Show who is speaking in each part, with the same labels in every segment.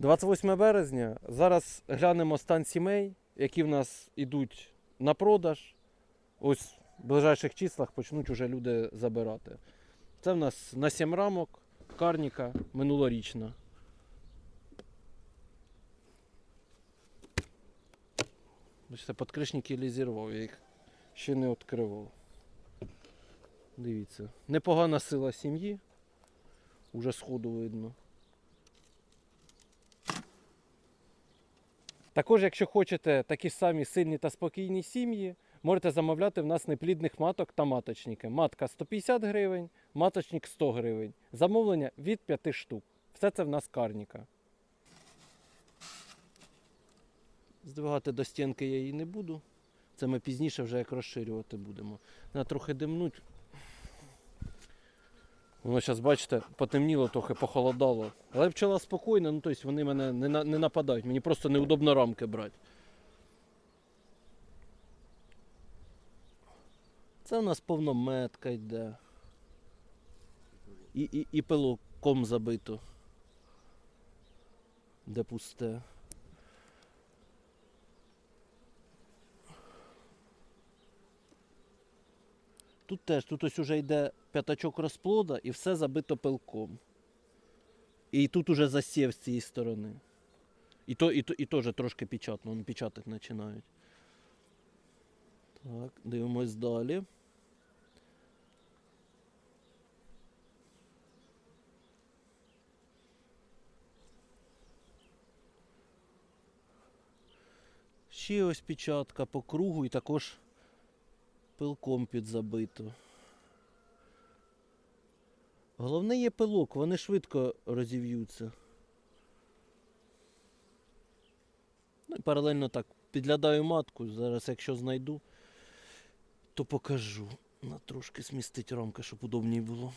Speaker 1: 28 березня. Зараз глянемо стан сімей, які в нас йдуть на продаж. Ось в ближайших числах почнуть уже люди забирати. Це в нас на 7 рамок, карніка минулорічна. Бачите, подкришники лі зірвав, я їх ще не відкривав. Дивіться. Непогана сила сім'ї. Уже сходу видно. Також, якщо хочете такі самі сильні та спокійні сім'ї, можете замовляти в нас неплідних маток та маточники. Матка 150 гривень, маточник 100 гривень. Замовлення від 5 штук. Все це в нас карніка. Здвигати до стінки я її не буду. Це ми пізніше вже як розширювати будемо. Треба трохи димнуть. Воно зараз, бачите, потемніло, трохи похолодало. Але пчела спокійна, ну тобто вони мене не, не нападають. Мені просто неудобно рамки брати. Це в нас повнометка йде. І, і, і пилоком забито. Де пусте. Тут теж, тут ось уже йде п'ятачок розплода і все забито пилком. І тут уже засів з цієї сторони. І то, і то, і теж трошки печатно, вони печатати починають. Так, дивимось далі. Ще ось печатка по кругу і також пилком підзабито. Головне є пилок, вони швидко розів'ються. Ну і паралельно так підглядаю матку. Зараз, якщо знайду, то покажу. На трошки смістить рамка, щоб удобній було.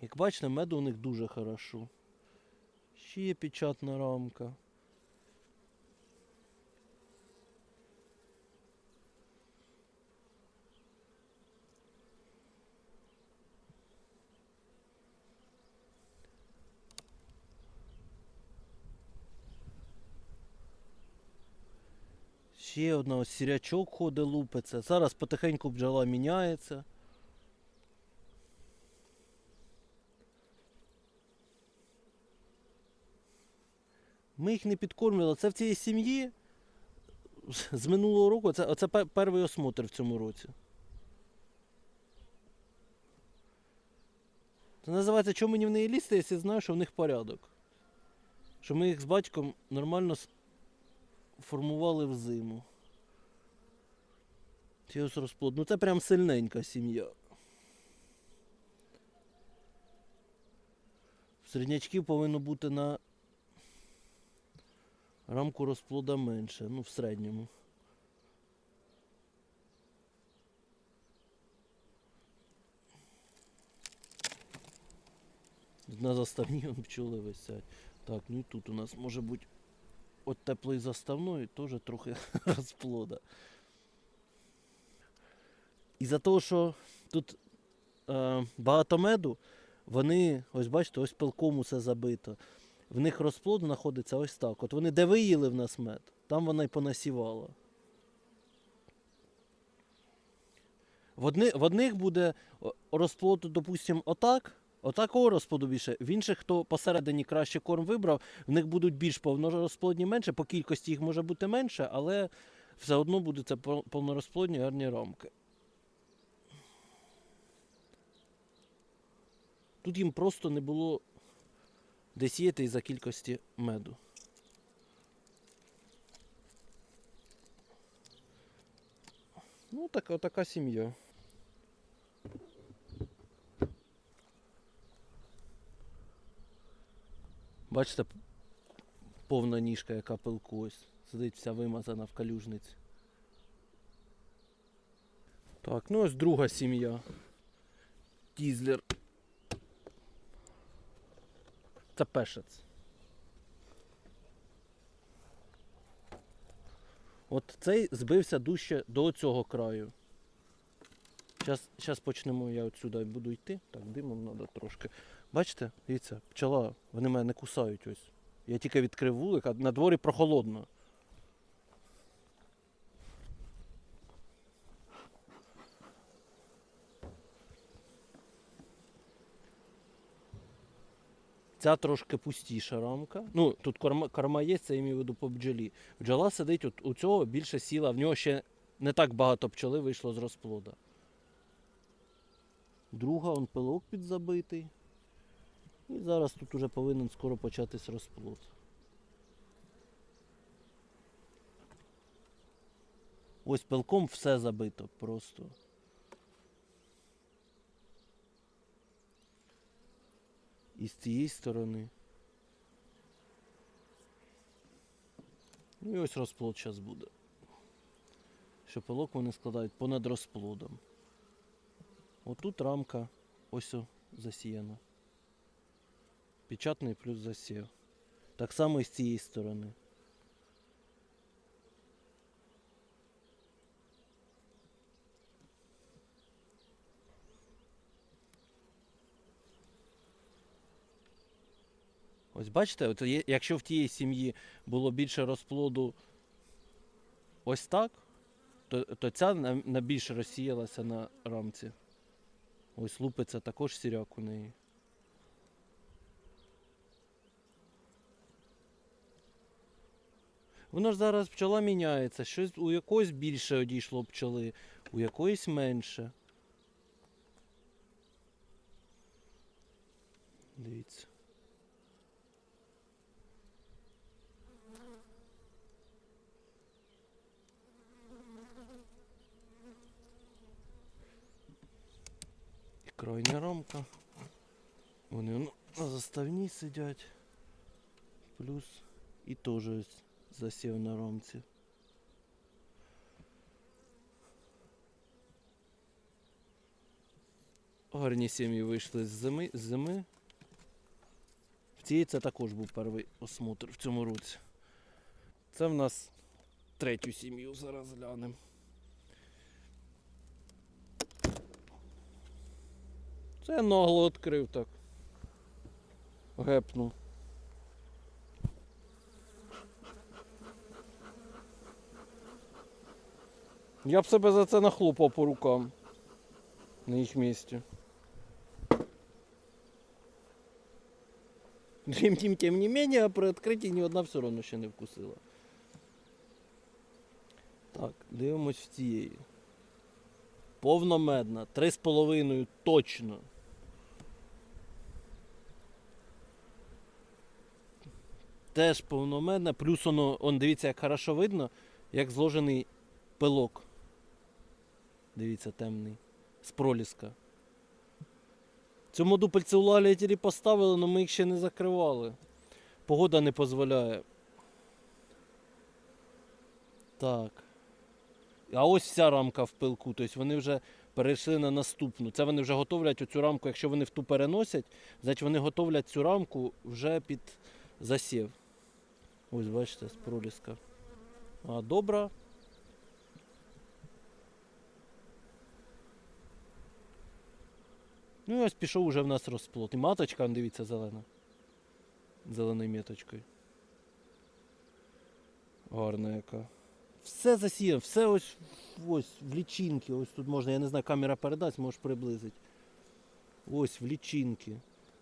Speaker 1: Як бачите, меду у них дуже хорошо. Ще є печатна рамка. Ще одна ось сірячок ходить лупиться. Зараз потихеньку бджола міняється. Ми їх не підкормлювали. Це в цій сім'ї з- минулого року. Це, оце перший осмотр в цьому році. Це називається, чому мені в неї лізти, якщо знаю, що в них порядок. Що ми їх з батьком нормально формували в зиму. Ну це прям сильненька сім'я. Середнячків повинно бути на рамку розплода менше, ну в середньому. На заставні пчоли висять. Так, ну і тут у нас може бути от теплої заставної теж трохи розплода. І за того, що тут е, багато меду, вони, ось бачите, ось пилком усе забито. В них розплод знаходиться ось так. От вони де виїли в нас мед, там вона й понасівала. В, одни, в одних буде розплод, допустимо, отак, отакого розплоду більше. В інших, хто посередині краще корм вибрав, в них будуть більш повнорозплодні менше, по кількості їх може бути менше, але все одно будуть це повнорозплодні гарні рамки. Тут їм просто не було де сіяти із-за кількості меду. Ну, така, така сім'я. Бачите, повна ніжка, яка пилку ось. Сидить вся вимазана в калюжниці. Так, ну ось друга сім'я. Тізлер. Це пешець. От цей збився дужче до цього краю. Зараз почнемо, я отсюди буду йти. Так, димом треба трошки Бачите? Дивіться, пчела, вони мене не кусають ось. Я тільки відкрив вулик, а на дворі прохолодно. Ця трошки пустіша рамка. Ну, тут корма, корма є, це я маю в виду по бджолі. Бджола сидить, от, у цього більше сіла, в нього ще не так багато пчоли вийшло з розплода. Друга, он пилок підзабитий. І зараз тут уже повинен скоро початись розплод. Ось пилком все забито просто. І з цієї сторони. Ну і ось розплод зараз буде. Що пилок вони складають понад розплодом. Отут рамка ось засіяна. Печатний плюс засів. Так само і з цієї сторони. Ось бачите, от є- якщо в тієї сім'ї було більше розплоду ось так, то, то ця на, на більше розсіялася на рамці. Ось лупиться також сіряк у неї. Воно ж зараз пчола міняється. Щось у якоїсь більше одійшло пчоли, у якоїсь менше. Дивіться. Крайня рамка. Вони на заставні сидять. Плюс і теж засів на рамці. Гарні сім'ї вийшли з зими. З зими. В цій це також був перший осмотр в цьому році. Це в нас третю сім'ю зараз глянемо. Це я нагло відкрив так. Гепнув. Я б себе за це нахлопав по рукам. На їх місці. Тим, тим, тим не менее, при відкритті ні одна все одно ще не вкусила. Так, дивимось в цієї. Повномедна, 3,5 точно. Теж повномедна, плюс воно, он, дивіться, як хорошо видно, як зложений пилок. Дивіться, темний. З проліска. Цьому дупельці у лалітері поставили, але ми їх ще не закривали. Погода не дозволяє. Так. А ось вся рамка в пилку. Тобто вони вже перейшли на наступну. Це вони вже готовлять оцю рамку, якщо вони в ту переносять, значить вони готовлять цю рамку вже під засів. Ось бачите, з проліска. А добра. Ну і ось пішов уже в нас розплод. І маточка, дивіться, зелена. Зеленою меточкою. Гарна яка. Все засіяно, все ось, ось в лічинки. Ось тут можна, я не знаю, камера передасть, можеш приблизити. Ось в лічинки.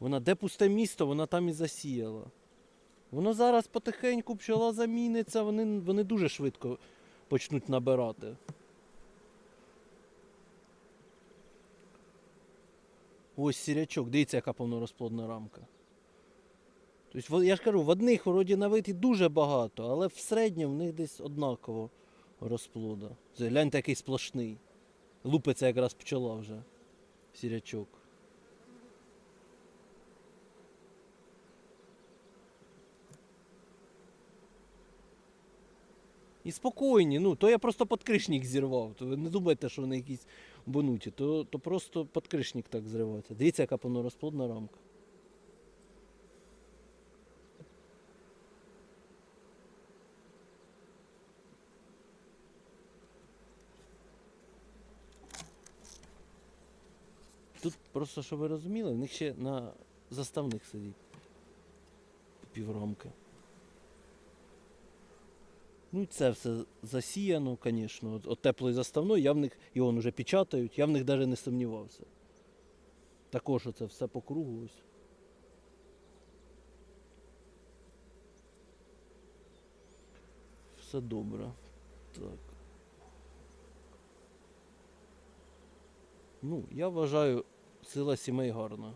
Speaker 1: Вона де пусте місто, вона там і засіяла. Воно зараз потихеньку пчола заміниться, вони, вони дуже швидко почнуть набирати. Ось сірячок, дивіться, яка повнорозплодна рамка. Тобто, я ж кажу, в одних вроді дуже багато, але в середньому в них десь однаково розплода. Гляньте, який сплошний. Лупиться якраз пчола вже. Сірячок. І спокійні, ну, то я просто подкришник зірвав. То ви не думайте, що вони якісь бонуті, то, то просто подкришник так зривається. Дивіться, яка повнорозплодна рамка. Тут просто, щоб ви розуміли, в них ще на заставних сидіть. Піврамки. Ну це все засіяно, звісно. От, теплої заставної, я в них, і он уже печатають, я в них навіть не сумнівався. Також оце все по кругу ось. Все добре. Так. Ну, я вважаю, сила сімей гарна.